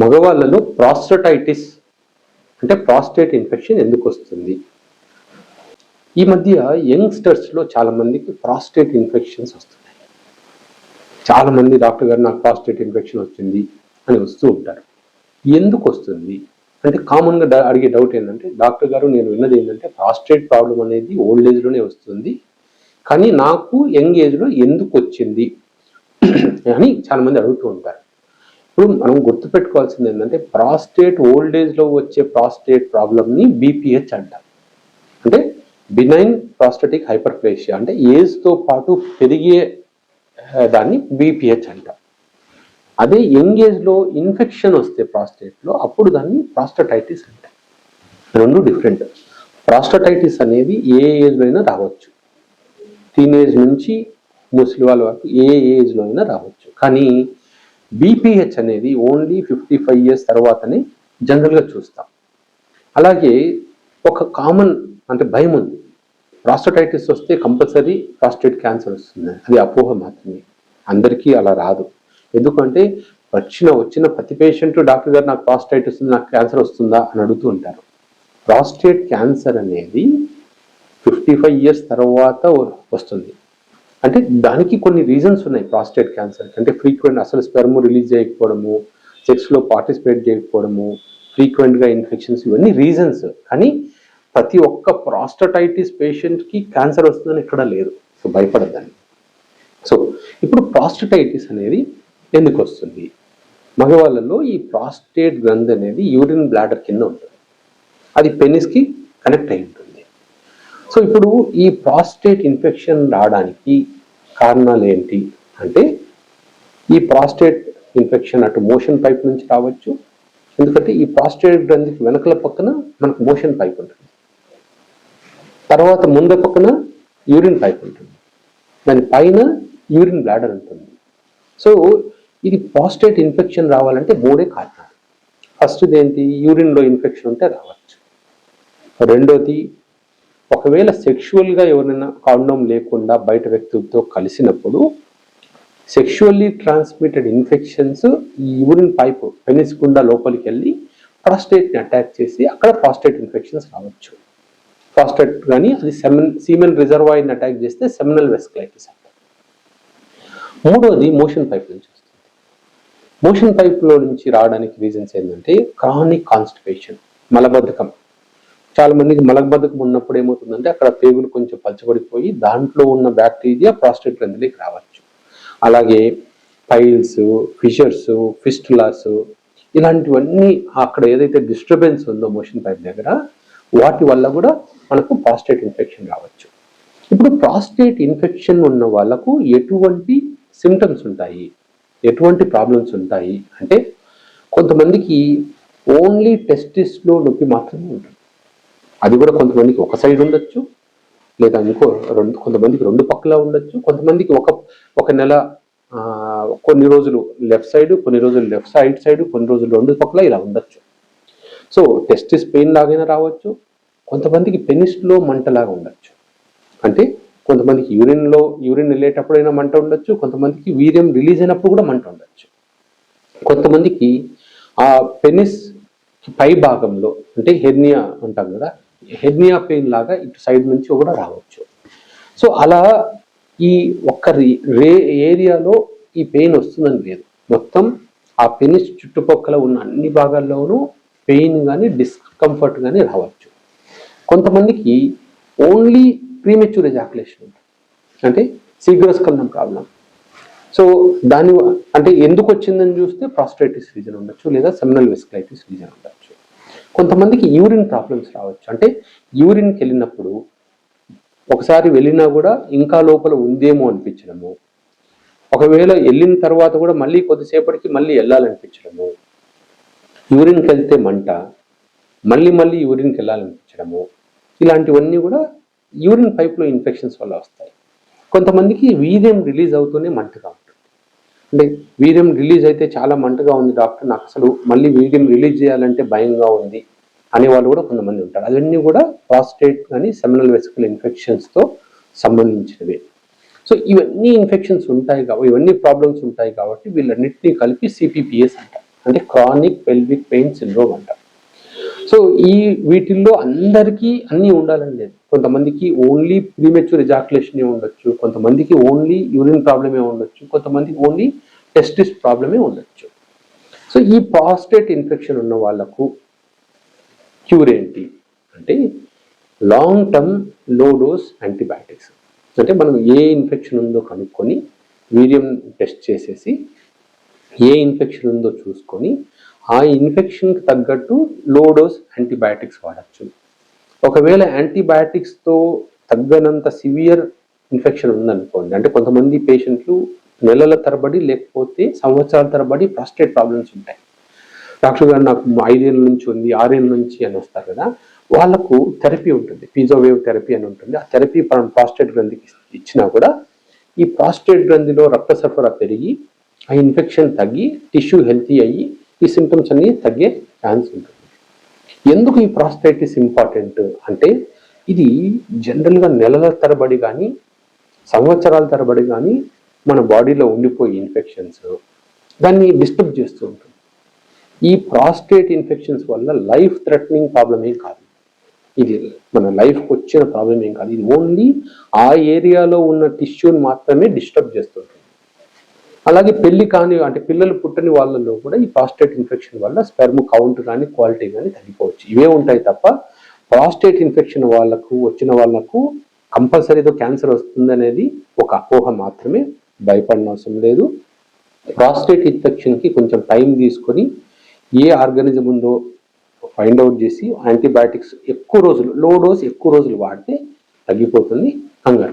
మగవాళ్ళలో prostatitis అంటే prostate infection ఎందుకు వస్తుంది? ఈ మధ్య యంగ్స్టర్స్లో చాలామందికి ప్రాస్టేట్ ఇన్ఫెక్షన్స్ వస్తున్నాయి. చాలామంది డాక్టర్ గారు నాకు ప్రాస్టేట్ ఇన్ఫెక్షన్ వచ్చింది అని వస్తూ ఉంటారు. ఎందుకు వస్తుంది? అంటే కామన్గా అడిగే డౌట్ ఏంటంటే డాక్టర్ గారు నేను విన్నది ఏంటంటే ప్రాస్టేట్ ప్రాబ్లం అనేది ఓల్డ్ ఏజ్లోనే వస్తుంది. కానీ నాకు యంగ్ ఏజ్లో ఎందుకు వచ్చింది? అని చాలామంది అడుగుతూ ఉంటారు. ఇప్పుడు మనం గుర్తుపెట్టుకోవాల్సింది ఏంటంటే ప్రాస్టేట్ ఓల్డ్ ఏజ్లో వచ్చే ప్రాస్టేట్ ప్రాబ్లమ్ని బీపీహెచ్ అంటారు. అంటే బినైన్ ప్రాస్టటిక్ హైపర్ప్లేషియా అంటే ఏజ్తో పాటు పెరిగే దాన్ని బీపీహెచ్ అంటారు. అదే యంగ్ ఏజ్లో ఇన్ఫెక్షన్ వస్తే ప్రాస్టేట్లో అప్పుడు దాన్ని ప్రాస్టటైటిస్ అంటారు. రెండు డిఫరెంట్ ప్రాస్టటైటిస్ అనేది ఏ ఏజ్లో అయినా రావచ్చు. టీనేజ్ నుంచి ముసలి వాళ్ళ వరకు ఏ ఏజ్లో అయినా రావచ్చు. కానీ బీపీహెచ్ అనేది ఓన్లీ ఫిఫ్టీ ఫైవ్ ఇయర్స్ తర్వాతనే జనరల్గా చూస్తాం. అలాగే ఒక కామన్ అంటే భయం ఉంది. ప్రాస్టటైటిస్ వస్తే కంపల్సరీ ప్రాస్టేట్ క్యాన్సర్ వస్తుంది. అది అపోహ మాత్రమే. అందరికీ అలా రాదు. ఎందుకంటే వచ్చిన వచ్చిన ప్రతి పేషెంట్ డాక్టర్ గారు నాకు ప్రాస్టైటిస్ నాకు క్యాన్సర్ వస్తుందా అని అడుగుతూ ఉంటారు. ప్రాస్టేట్ క్యాన్సర్ అనేది ఫిఫ్టీ ఫైవ్ ఇయర్స్ తర్వాత వస్తుంది. అంటే దానికి కొన్ని రీజన్స్ ఉన్నాయి ప్రాస్టేట్ క్యాన్సర్ అంటే ఫ్రీక్వెంట్ అసలు స్పెర్మ్ రిలీజ్ చేయకపోవడము సెక్స్లో పార్టిసిపేట్ చేయకపోవడము ఫ్రీక్వెంట్గా ఇన్ఫెక్షన్స్ ఇవన్నీ రీజన్స్ కానీ ప్రతి ఒక్క ప్రాస్టటైటిస్ పేషెంట్కి క్యాన్సర్ వస్తుందని ఎక్కడా లేదు. సో భయపడద్దని సో ఇప్పుడు ప్రాస్టటైటిస్ అనేది ఎందుకు వస్తుంది? మగవాళ్ళలో ఈ ప్రాస్టేట్ గ్రంథి అనేది యూరిన్ బ్లాడర్ కింద ఉంటుంది. అది పెనిస్కి కనెక్ట్ అయ్యింది సో ఇప్పుడు ఈ ప్రాస్టేట్ ఇన్ఫెక్షన్ రావడానికి కారణాలు ఏంటి? అంటే ఈ ప్రాస్టేట్ ఇన్ఫెక్షన్ అటు మోషన్ పైప్ నుంచి రావచ్చు. ఎందుకంటే ఈ ప్రాస్టేట్ గ్రంథికి వెనకల పక్కన మనకు మోషన్ పైప్ ఉంటుంది. తర్వాత ముంద పక్కన యూరిన్ పైప్ ఉంటుంది. దాని పైన యూరిన్ బ్లాడర్ ఉంటుంది. సో ఇది ప్రాస్టేట్ ఇన్ఫెక్షన్ రావాలంటే మూడే కారణాలు. ఫస్ట్ది ఏంటి? యూరిన్లో ఇన్ఫెక్షన్ ఉంటే రావచ్చు. రెండోది ఒకవేళ సెక్షువల్గా ఎవరైనా కాండోమ్ లేకుండా బయట వ్యక్తులతో కలిసినప్పుడు సెక్షువల్లీ ట్రాన్స్మిటెడ్ ఇన్ఫెక్షన్స్ ఈ యూరిన్ పైప్ పెనిస్ గుండా లోపలికి వెళ్ళి ప్రాస్టేట్ని అటాక్ చేసి అక్కడ ప్రాస్టేట్ ఇన్ఫెక్షన్స్ రావచ్చు. ప్రాస్టేట్ కానీ అది సెమెన్ సీమెన్ రిజర్వాయర్ని అటాక్ చేస్తే సెమినల్ వెస్కలైటిస్ అంటారు మూడవది మోషన్ పైప్ నుంచి వస్తుంది. మోషన్ పైప్లో నుంచి రావడానికి రీజన్స్ ఏంటంటే క్రానిక్ కాన్స్టిపేషన్ మలబద్ధకం. చాలా మందికి మలబద్ధకం ఉన్నప్పుడు ఏమవుతుందంటే అక్కడ పేగులు కొంచెం పచ్చబడిపోయి దాంట్లో ఉన్న బ్యాక్టీరియా ప్రాస్టేట్ గ్రంథిలోకి రావచ్చు. అలాగే పైల్స్ ఫిషర్స్ ఫిస్టులాస్ ఇలాంటివన్నీ అక్కడ ఏదైతే డిస్టర్బెన్స్ ఉందో మోషన్ పైప్ దగ్గర వాటి వల్ల కూడా మనకు ప్రాస్టేట్ ఇన్ఫెక్షన్ రావచ్చు. ఇప్పుడు ప్రాస్టేట్ ఇన్ఫెక్షన్ ఉన్న వాళ్ళకు ఎటువంటి సిమ్టమ్స్ ఉంటాయి? ఎటువంటి ప్రాబ్లమ్స్ ఉంటాయి? అంటే కొంతమందికి ఓన్లీ టెస్టిస్లో నొప్పి మాత్రమే ఉంటుంది. అది కూడా కొంతమందికి ఒక సైడ్ ఉండొచ్చు లేదా ఇంకో రెండు కొంతమందికి రెండు పక్కల ఉండొచ్చు. కొంతమందికి ఒక ఒక నెల కొన్ని రోజులు లెఫ్ట్ సైడ్ కొన్ని రోజులు లెఫ్ట్ సైడ్ సైడ్ కొన్ని రోజులు రెండు పక్కల ఇలా ఉండొచ్చు. సో టెస్టిస్ పెయిన్ లాగైనా రావచ్చు. కొంతమందికి పెనిస్లో మంటలాగా ఉండొచ్చు. అంటే కొంతమందికి యూరిన్లో యూరిన్ వెళ్ళేటప్పుడైనా మంట ఉండొచ్చు. కొంతమందికి వీర్యం రిలీజ్ అయినప్పుడు కూడా మంట ఉండొచ్చు. కొంతమందికి ఆ పెనిస్ పై భాగంలో అంటే హెర్నియా అంటాం కదా హెర్నియా పెయిన్ లాగా ఇటు సైడ్ నుంచి కూడా రావచ్చు. సో అలా ఈ ఒక్క రే ఏరియాలో ఈ పెయిన్ వస్తుందని లేదు. మొత్తం ఆ పెనిస్ చుట్టుపక్కల ఉన్న అన్ని భాగాల్లోనూ పెయిన్ కానీ డిస్కంఫర్ట్ కానీ రావచ్చు. కొంతమందికి ఓన్లీ ప్రీమెచ్యూర్ ఎజాకులేషన్ ఉంటుంది. అంటే శీఘ్రస్కందం ప్రాబ్లం. సో దాని అంటే ఎందుకు వచ్చిందని చూస్తే ప్రాస్టైటిస్ రీజన్ ఉండొచ్చు లేదా సెమినల్ వెస్కులైటిస్ రీజన్ ఉండొచ్చు. కొంతమందికి యూరిన్ ప్రాబ్లమ్స్ రావచ్చు. అంటే యూరిన్కి వెళ్ళినప్పుడు ఒకసారి వెళ్ళినా కూడా ఇంకా లోపల ఉందేమో అనిపించడము. ఒకవేళ వెళ్ళిన తర్వాత కూడా మళ్ళీ కొద్దిసేపటికి మళ్ళీ వెళ్ళాలనిపించడము. యూరిన్కి వెళ్తే మంట మళ్ళీ మళ్ళీ యూరిన్కి వెళ్ళాలనిపించడము. ఇలాంటివన్నీ కూడా యూరిన్ పైప్లో ఇన్ఫెక్షన్స్ వల్ల వస్తాయి. కొంతమందికి వీర్యం రిలీజ్ అవుతూనే మంటగా అంటే వీర్యం రిలీజ్ అయితే చాలా మంటగా ఉంది డాక్టర్. నాకు అసలు మళ్ళీ వీర్యం రిలీజ్ చేయాలంటే భయంగా ఉంది అనే వాళ్ళు కూడా కొంతమంది ఉంటారు. అవన్నీ కూడా ప్రాస్టేట్ కానీ సెమినల్ వెసికల్ ఇన్ఫెక్షన్స్తో సంబంధించినవి. సో ఇవన్నీ ఇన్ఫెక్షన్స్ ఉంటాయి కాబట్టి ఇవన్నీ ప్రాబ్లమ్స్ ఉంటాయి కాబట్టి వీళ్ళన్నింటినీ కలిపి సిపిపిఎస్ అంటారు అంటే. Chronic pelvic pain syndrome so ఈ వీటిల్లో అంటారు సో ఈ వీటిల్లో అందరికీ అన్నీ ఉండాలని లేదు. కొంతమందికి ఓన్లీ ప్రీమెచ్యూర్ ఎజాకులేషన్ ఉండొచ్చు కొంతమందికి ఓన్లీ యూరిన్ ప్రాబ్లమే ఉండొచ్చు కొంతమందికి ఓన్లీ టెస్టిస్ ప్రాబ్లమే ఉండొచ్చు. సో ఈ ప్రాస్టేట్ ఇన్ఫెక్షన్ ఉన్న వాళ్ళకు క్యూర్ ఏంటి? అంటే లాంగ్ టర్మ్లో డోస్ యాంటీబయాటిక్స్ అంటే మనం ఏ ఇన్ఫెక్షన్ ఉందో కనుక్కొని వీర్యం టెస్ట్ చేసేసి ఏ ఇన్ఫెక్షన్ ఉందో చూసుకొని ఆ ఇన్ఫెక్షన్కి తగ్గట్టు లో డోస్ యాంటీబయాటిక్స్ వాడచ్చు. ఒకవేళ యాంటీబయాటిక్స్తో తగ్గనంత సివియర్ ఇన్ఫెక్షన్ ఉందనుకోండి అంటే కొంతమంది పేషెంట్లు నెలల తరబడి లేకపోతే సంవత్సరాల తరబడి ప్రాస్టేట్ ప్రాబ్లమ్స్ ఉంటాయి. డాక్టర్ గారు నాకు ఐదేళ్ళ నుంచి ఉంది ఆరేళ్ళ నుంచి అని వస్తారు కదా వాళ్ళకు థెరపీ ఉంటుంది పీజోవేవ్ థెరపీ అని ఉంటుంది. ఆ థెరపీ మనం ప్రాస్టేట్ గ్రంథికి ఇచ్చినా కూడా ఈ ప్రాస్టేట్ గ్రంథిలో రక్త సరఫరా పెరిగి ఆ ఇన్ఫెక్షన్ తగ్గి టిష్యూ హెల్తీ అయ్యి ఈ సిమ్టమ్స్ అన్నీ తగ్గే ఛాన్స్ ఉంటుంది. ఎందుకు ఈ ప్రాస్టైటిస్ ఇంపార్టెంట్ అంటే ఇది జనరల్గా నెలల తరబడి కానీ సంవత్సరాల తరబడి కానీ మన బాడీలో ఉండిపోయే ఇన్ఫెక్షన్స్ దాన్ని డిస్టర్బ్ చేస్తూ ఉంటుంది. ఈ ప్రాస్టేట్ ఇన్ఫెక్షన్స్ వల్ల లైఫ్ థ్రెటనింగ్ ప్రాబ్లం ఏం కాదు. ఇది మన లైఫ్కి వచ్చిన ప్రాబ్లం ఏం కాదు. ఇది ఓన్లీ ఆ ఏరియాలో ఉన్న టిష్యూని మాత్రమే డిస్టర్బ్ చేస్తుంటుంది అలాగే పెళ్ళి కాని అంటే పిల్లలు పుట్టని వాళ్ళలో కూడా ఈ ప్రాస్టేట్ ఇన్ఫెక్షన్ వల్ల స్పెర్మ్ కౌంట్ కానీ క్వాలిటీ కానీ తగ్గిపోవచ్చు. ఇవే ఉంటాయి తప్ప ప్రాస్టేట్ ఇన్ఫెక్షన్ వాళ్ళకు వచ్చిన వాళ్ళకు కంపల్సరీతో క్యాన్సర్ వస్తుందనేది ఒక అపోహ మాత్రమే. భయపడిన అవసరం లేదు. ప్రాస్టేట్ ఇన్ఫెక్షన్కి కొంచెం టైం తీసుకొని ఏ ఆర్గానిజం ఉందో ఫైండ్ అవుట్ చేసి యాంటీబయాటిక్స్ ఎక్కువ రోజులు లో డోస్ ఎక్కువ రోజులు వాడితే తగ్గిపోతుంది. కంగారు.